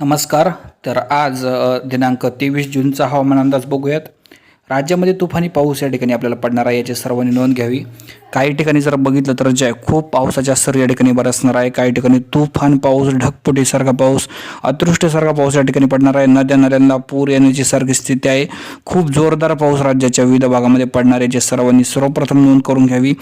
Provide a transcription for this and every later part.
नमस्कार. तर आज दिनांक तेवीस जूनचा हवामान अंदाज बघूयात. राज्यामध्ये तुफानी पाऊस या ठिकाणी आपल्याला पडणार आहे याची सर्वांनी नोंद घ्यावी. काही ठिकाणी जर बघितलं तर जे खूप पावसाच्या सर या ठिकाणी बरसणार आहे. काही ठिकाणी तुफान पाऊस ढगपुटीसारखा पाऊस अतृष्टीसारखा पाऊस या ठिकाणी पडणार आहे. नद्या नद्यांना पूर येण्याची सारखी स्थिती आहे. खूप जोरदार पाऊस राज्याच्या विविध भागामध्ये पडणार आहे जे सर्वांनी सर्वप्रथम नोंद करून घ्यावी.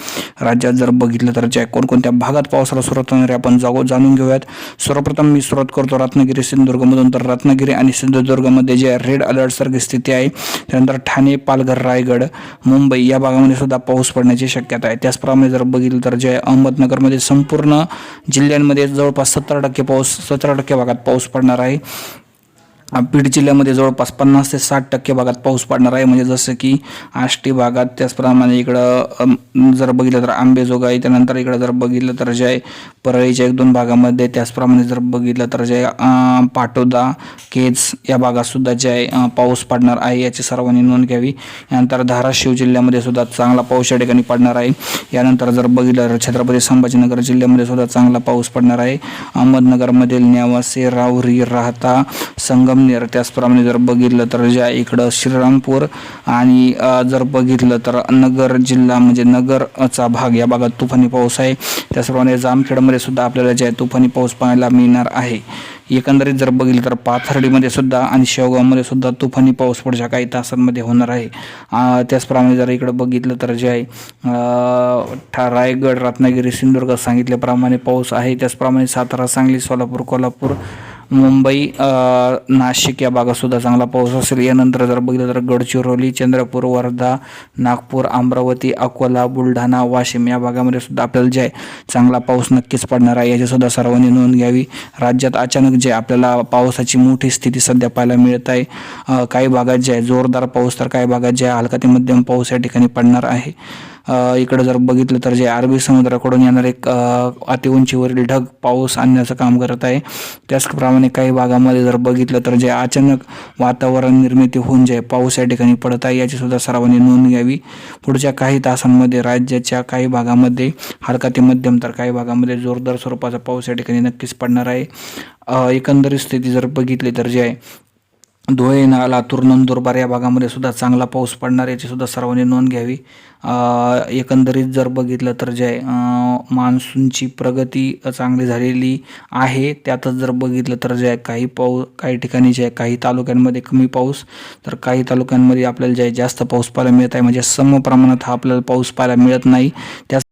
राज्यात जर बघितलं तर जे कोणकोणत्या भागात पावसाला सुरुवात होणार आहे आपण जागो जाणून घेऊयात. सर्वप्रथम मी सुरुवात करतो रत्नागिरी सिंधुदुर्गमधून. तर रत्नागिरी आणि सिंधुदुर्गमध्ये जे रेड अलर्टसारखी स्थिती आहे. त्यानंतर ठाणे पालघर रायगड मुंबई या भागामध्ये सुद्धा पाऊस पडण्याची शक्यता आहे. त्याचप्रमाणे जर बघितलं तर जे अहमदनगरमध्ये संपूर्ण जिल्ह्यांमध्ये जवळपास सत्तर टक्के पाऊस सतरा टक्के भागात पाऊस पडणार आहे. बीड जिल्ह्यामध्ये जवळपास पन्नास ते साठ टक्के भागात पाऊस पडणार आहे. म्हणजे जसं की आष्टी भागात त्याचप्रमाणे इकडं जर बघितलं तर आंबेजोगाई त्यानंतर इकडं जर बघितलं तर जे आहे परळीच्या एक दोन भागामध्ये त्याचप्रमाणे जर बघितलं तर जे पाटोदा केज या भागातसुद्धा जे आहे पाऊस पडणार आहे याची सर्वांनी नोंद घ्यावी. यानंतर धाराशिव जिल्ह्यामध्ये सुद्धा चांगला पाऊस या ठिकाणी पडणार आहे. यानंतर जर बघितलं तर छत्रपती संभाजीनगर जिल्ह्यामध्ये सुद्धा चांगला पाऊस पडणार आहे. अहमदनगरमधील न्यावासे राहुरी राहता संगमनेर त्याचप्रमाणे जर बघितलं तर जे आहे इकडं श्रीरामपूर आणि जर बघितलं तर नगर जिल्हा म्हणजे नगरचा भाग या भागात तुफानी पाऊस आहे. त्याचप्रमाणे जामखेडमध्ये सुद्धा आपल्याला जे आहे तुफानी पाऊस पाहायला मिळणार आहे. एकंदरीत जर बघितलं तर पाथर्डीमध्ये सुद्धा आणि शेवगावमध्ये सुद्धा तुफानी पाऊस पुढच्या काही तासांमध्ये होणार आहे. त्याचप्रमाणे जर इकडं बघितलं तर जे आहे ठा रायगड रत्नागिरी सिंधुदुर्ग सांगितल्याप्रमाणे पाऊस आहे. त्याचप्रमाणे सातारा सांगली सोलापूर कोल्हापूर मुंबई नाशिक या भागातसुद्धा चांगला पाऊस असेल. यानंतर जर बघितलं तर गडचिरोली चंद्रपूर वर्धा नागपूर अमरावती अकोला बुलढाणा वाशिम या भागामध्ये सुद्धा आपल्याला जे आहे चांगला पाऊस नक्कीच पडणार आहे. याचीसुद्धा सर्वांनी नोंद घ्यावी. राज्यात अचानक जे आपल्याला पावसाची मोठी स्थिती सध्या पाहायला मिळत आहे. काही भागात जे आहे जोरदार पाऊस तर काही भागात जे आहे हलका ते मध्यम पाऊस या ठिकाणी पडणार आहे. इकडं जर बघितलं तर जे अरबी समुद्राकडून येणारे एक अतिउंचीवरील अति उंचीवरील ढग पाऊस आणण्याचं काम करत आहे. त्याचप्रमाणे काही भागामध्ये जर बघितलं तर जे अचानक वातावरण निर्मिती होऊन जे पाऊस या ठिकाणी पडत आहे याची सुद्धा सर्वांनी नोंद घ्यावी. पुढच्या काही तासांमध्ये राज्याच्या काही भागामध्ये हलका ते मध्यम तर काही भागामध्ये जोरदार स्वरूपाचा पाऊस या ठिकाणी नक्कीच पडणार आहे. एकंदरीत स्थिती जर बघितली तर जे आहे धुळे ना लातूर नंदुरबार या भागामध्ये सुद्धा चांगला पाऊस पडणार. याची सुद्धा सर्वांनी नोंद घ्यावी. एकंदरीत जर बघितलं तर जे मान्सूनची प्रगती चांगली झालेली आहे त्यातच जर बघितलं तर जे काही पाऊस काही ठिकाणी जे आहे काही तालुक्यांमध्ये कमी पाऊस तर काही तालुक्यांमध्ये आपल्याला जे जास्त पाऊस पाहायला मिळत आहे म्हणजे सम प्रमाणात हा आपल्याला पाऊस पाहायला मिळत नाही. त्या